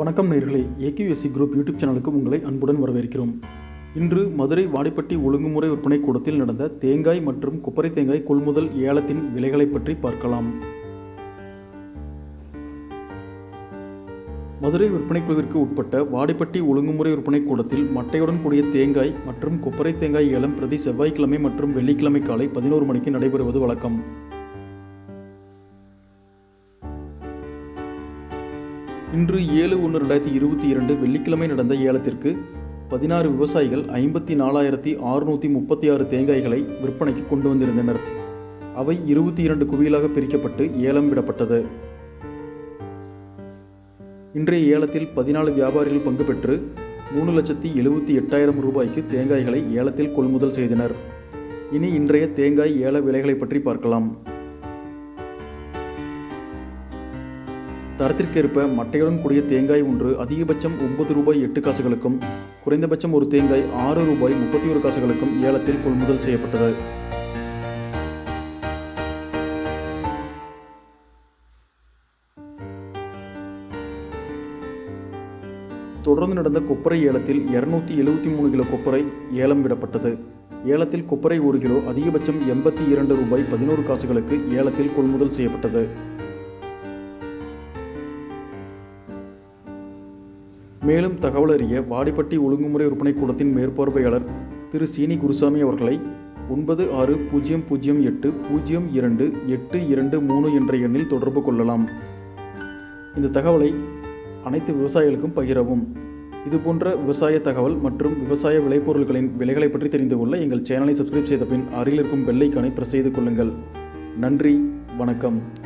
வணக்கம் நேர்களே. AQSC group YouTube சேனலுக்கு உங்களை அன்புடன் வரவேற்கிறோம். இன்று மதுரை வாடிப்பட்டி ஒழுங்குமுறை விற்பனை கூடத்தில் நடந்த தேங்காய் மற்றும் கொப்பரை தேங்காய் கொள்முதல் ஏலத்தின் விலைகளை பற்றி பார்க்கலாம். மதுரை விற்பனை குழுவிற்கு உட்பட்ட வாடிப்பட்டி ஒழுங்குமுறை விற்பனை கூடத்தில் மட்டையுடன் கூடிய தேங்காய் மற்றும் கொப்பரை தேங்காய் ஏலம் பிரதி செவ்வாய்க்கிழமை மற்றும் வெள்ளிக்கிழமை காலை பதினோரு மணிக்கு நடைபெறுவது வழக்கம். இன்று ஏழு ஒன்று ரெண்டாயிரத்தி இருபத்தி இரண்டு வெள்ளிக்கிழமை நடந்த ஏலத்திற்கு பதினாறு விவசாயிகள் ஐம்பத்தி நாலாயிரத்தி அறுநூற்றி முப்பத்தி ஆறு தேங்காய்களை விற்பனைக்கு கொண்டு வந்திருந்தனர். அவை இருபத்தி இரண்டு குவியலாக பிரிக்கப்பட்டு ஏலம் விடப்பட்டது. இன்றைய ஏலத்தில் பதினாலு வியாபாரிகள் பங்கு பெற்று மூணு லட்சத்தி எழுபத்தி எட்டாயிரம் ரூபாய்க்கு தேங்காய்களை ஏலத்தில் கொள்முதல் செய்தனர். இனி இன்றைய தேங்காய் ஏல விலைகளை பற்றி பார்க்கலாம். தரத்திற்கேற்ப மட்டையுடன் கூடிய தேங்காய் ஒன்று அதிகபட்சம் ஒன்பது ரூபாய் எட்டு காசுகளுக்கும் குறைந்தபட்சம் ஒரு தேங்காய் ஆறு ரூபாய் முப்பத்தி ஒரு காசுகளுக்கும் ஏலத்தில் கொள்முதல் செய்யப்பட்டது. தொடர்ந்து நடந்த கொப்பரை ஏலத்தில் இருநூத்தி எழுபத்தி மூணு கிலோ கொப்பரை ஏலம் விடப்பட்டது. ஏலத்தில் கொப்பரை ஒரு கிலோ அதிகபட்சம் எண்பத்தி இரண்டு ரூபாய் பதினோரு காசுகளுக்கு ஏலத்தில் கொள்முதல் செய்யப்பட்டது. மேலும் தகவல் அறிய வாடிப்பட்டி ஒழுங்குமுறை விற்பனை கூடத்தின் மேற்பார்வையாளர் திரு சீனி குருசாமி அவர்களை ஒன்பது ஆறு பூஜ்ஜியம் பூஜ்ஜியம் எட்டு பூஜ்ஜியம் இரண்டு எட்டு இரண்டு மூணு என்ற எண்ணில் தொடர்பு கொள்ளலாம். இந்த தகவலை அனைத்து விவசாயிகளுக்கும் பகிரவும். இதுபோன்ற விவசாய தகவல் மற்றும் விவசாய விளைபொருள்களின் விலைகளை பற்றி தெரிந்து கொள்ள எங்கள் சேனலை சப்ஸ்கிரைப் செய்த பின் அருகில் இருக்கும் பெல்லைக்கானை பிரஸ் செய்து கொள்ளுங்கள். நன்றி வணக்கம்.